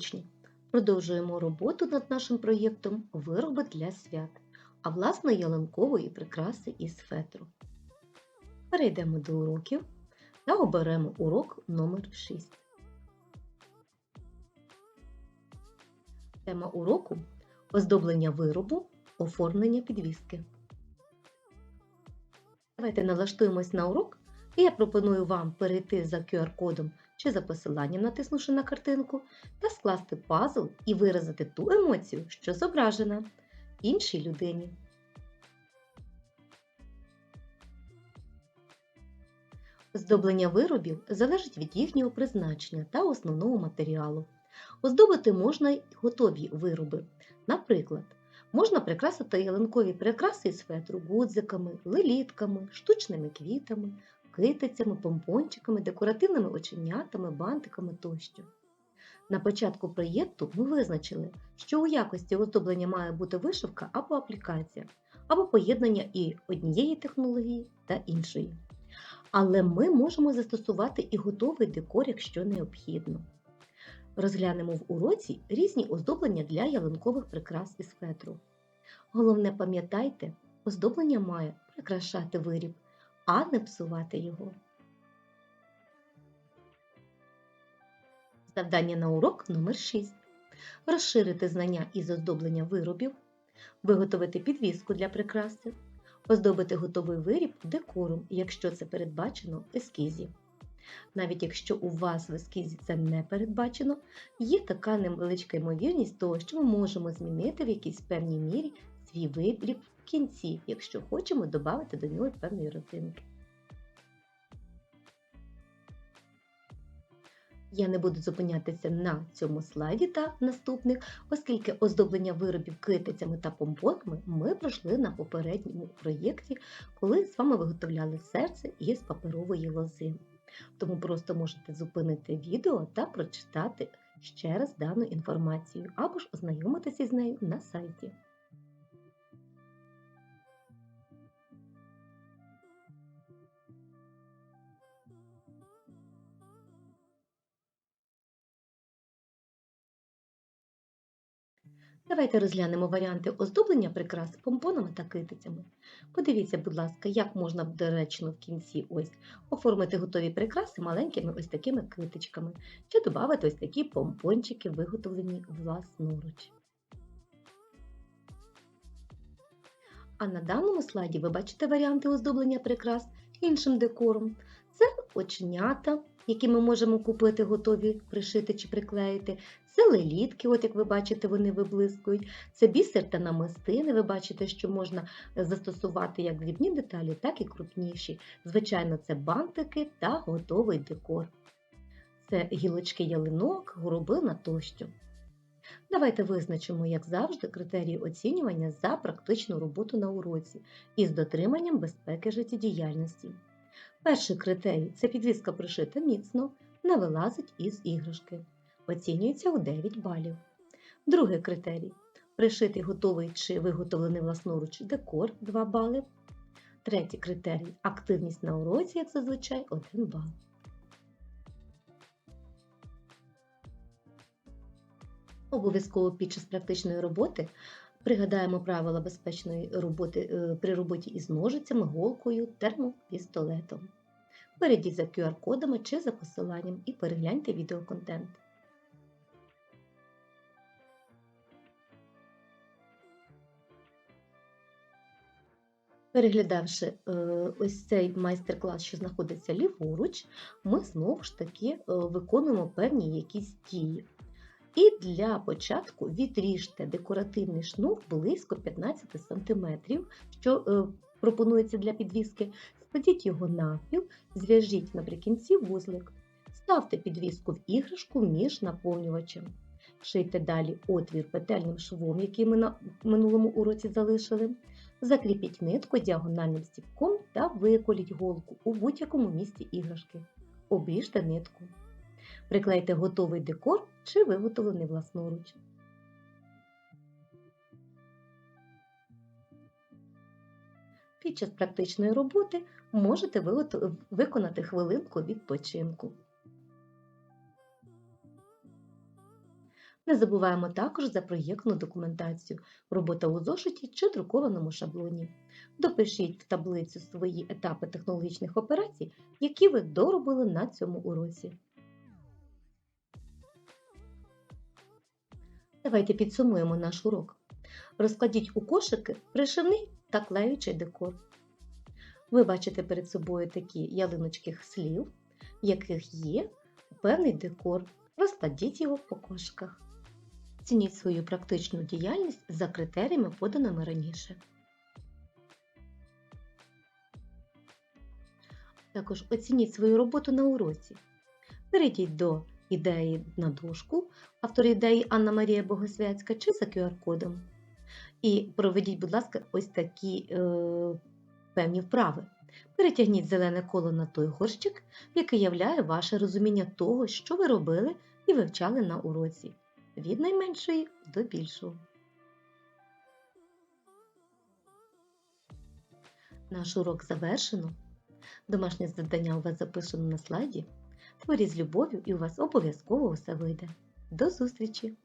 учні! Продовжуємо роботу над нашим проєктом Вироби для свят, а власне ялинкової прикраси із фетру. Перейдемо до уроків та оберемо урок номер 6. Тема уроку оздоблення виробу, оформлення підвіски. Давайте налаштуємось на урок, і я пропоную вам перейти за QR-кодом чи за посиланням, натиснувши на картинку, та скласти пазл і виразити ту емоцію, що зображена іншій людині. Оздоблення виробів залежить від їхнього призначення та основного матеріалу. Оздобити можна й готові вироби. Наприклад, можна прикрасити ялинкові прикраси із фетру гудзиками, лелітками, штучними квітами, китицями, помпончиками, декоративними оченятами, бантиками тощо. На початку проєкту ми визначили, що у якості оздоблення має бути вишивка або аплікація, або поєднання і однієї технології та іншої. Але ми можемо застосувати і готовий декор, якщо необхідно. Розглянемо в уроці різні оздоблення для ялинкових прикрас із фетру. Головне пам'ятайте, оздоблення має прикрашати виріб, а не псувати його. Завдання на урок номер 6 Розширити знання із оздоблення виробів, виготовити підвіску для прикраси, оздобити готовий виріб декором, якщо це передбачено в ескізі. Навіть якщо у вас в ескізі це не передбачено, є така невеличка ймовірність того, що ми можемо змінити в якійсь певній мірі свій вибір кінці, якщо хочемо додати до нього певної родинки. Я не буду зупинятися на цьому слайді та наступних, оскільки оздоблення виробів китицями та помпонами ми пройшли на попередньому проєкті, коли з вами виготовляли серце із паперової лози. Тому просто можете зупинити відео та прочитати ще раз дану інформацію або ж ознайомитися з нею на сайті. Давайте розглянемо варіанти оздоблення прикрас помпонами та китицями. Подивіться, будь ласка, як можна доречно в кінці ось оформити готові прикраси маленькими ось такими китичками, чи додати ось такі помпончики, виготовлені власноруч. А на даному слайді ви бачите варіанти оздоблення прикрас іншим декором. Це оченята, які ми можемо купити готові пришити чи приклеїти. Це лелітки, от як ви бачите, вони виблискують. Це бісер та намистини. Ви бачите, що можна застосувати як дрібні деталі, так і крупніші. Звичайно, це бантики та готовий декор. Це гілочки ялинок, горобина тощо. Давайте визначимо, як завжди, критерії оцінювання за практичну роботу на уроці із дотриманням безпеки життєдіяльності. Перший критерій це підвіска пришита міцно, не вилазить із іграшки. Оцінюється у 9 балів. Другий критерій пришитий готовий чи виготовлений власноруч декор 2 бали. Третій критерій активність на уроці, як зазвичай, 1 бал. Обов'язково під час практичної роботи пригадаємо правила безпечної роботи е, при роботі із ножицями, голкою, термопістолетом. Перейдіть за QR-кодами чи за посиланням і перегляньте відеоконтент. Переглядавши е, ось цей майстер-клас, що знаходиться ліворуч, ми знову ж таки е, виконуємо певні якісь дії. І для початку відріжте декоративний шнур близько 15 см, що е, пропонується для підвіски. Складіть його навпіл, зв'яжіть наприкінці вузлик. Ставте підвіску в іграшку між наповнювачем. Шийте далі отвір петельним швом, який ми на минулому уроці залишили. Закріпіть нитку діагональним стіпком та виколіть голку у будь-якому місці іграшки. Обріжте нитку. Приклейте готовий декор чи виготовлений власноруч. Під час практичної роботи можете виконати хвилинку відпочинку. Не забуваємо також за проєктну документацію, робота у зошиті чи друкованому шаблоні. Допишіть в таблицю свої етапи технологічних операцій, які ви доробили на цьому уроці. Давайте підсумуємо наш урок. Розкладіть у кошики пришивний та клеючий декор. Ви бачите перед собою такі ялиночки слів, в яких є певний декор. Розкладіть його по кошиках. Цініть свою практичну діяльність за критеріями, поданими раніше. Також оцініть свою роботу на уроці. Перейдіть до ідеї на дошку, автор ідеї Анна Марія Богосвятська чи за QR-кодом. І проведіть, будь ласка, ось такі е, певні вправи. Перетягніть зелене коло на той горщик, який являє ваше розуміння того, що ви робили і вивчали на уроці, від найменшої до більшого. Наш урок завершено. Домашнє завдання у вас записано на слайді. Творіть з любов'ю і у вас обов'язково усе вийде. До зустрічі!